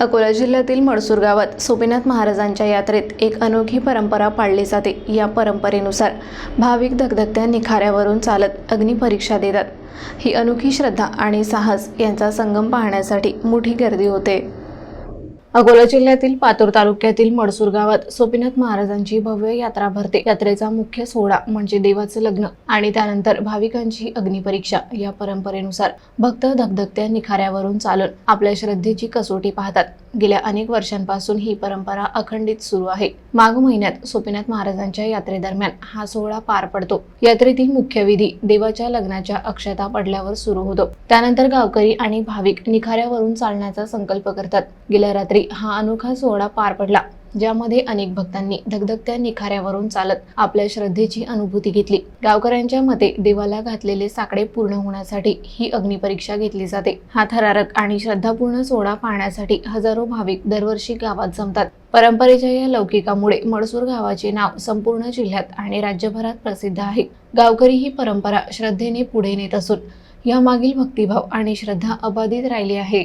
अकोला जिल्ह्यातील मडसूर गावात सोपीनाथ महाराजांच्या यात्रेत एक अनोखी परंपरा पाळली जाते. या परंपरेनुसार भाविक धगधगत्या निखाऱ्यावरून चालत अग्निपरीक्षा देतात. ही अनोखी श्रद्धा आणि साहस यांचा संगम पाहण्यासाठी मोठी गर्दी होते. अकोला जिल्ह्यातील पातूर तालुक्यातील मडसूर गावात सोपीनाथ महाराजांची भव्य यात्रा भरते. यात्रेचा मुख्य सोहळा म्हणजे देवाचं लग्न आणि त्यानंतर भाविकांची अग्निपरीक्षा या परंपरेनुसार भक्त धगधगत्या निखाऱ्यावरून चालून आपल्या श्रद्धेची कसोटी पाहतात. गेल्या अनेक वर्षांपासून ही परंपरा अखंडित सुरू आहे. माघ महिन्यात सोपीनाथ महाराजांच्या यात्रेदरम्यान हा सोहळा पार पडतो. यात्रेतील मुख्य विधी देवाच्या लग्नाच्या अक्षता पडल्यावर सुरू होतो. त्यानंतर गावकरी आणि भाविक निखाऱ्यावरून चालण्याचा संकल्प करतात. गेल्या रात्री हा अनोखा सोहळा पार पडला. ज्यामध्ये अनेक भक्तांनी धगधगत्या निखाऱ्यावरून चालत आपल्या श्रद्धेची अनुभूती घेतली. गावकऱ्यांच्या मते देवाला घातलेले साकडे पूर्ण होण्यासाठी ही अग्निपरीक्षा घेतली जाते. हा थरारक आणि श्रद्धापूर्ण सोहळा पाहण्यासाठी हजारो भाविक दरवर्षी गावात जमतात. परंपरेच्या या लौकिकामुळे मडसूर गावाचे नाव संपूर्ण जिल्ह्यात आणि राज्यभरात प्रसिद्ध आहे. गावकरी ही परंपरा श्रद्धेने पुढे नेत असून यामागील भक्तिभाव आणि श्रद्धा अबाधित राहिली आहे.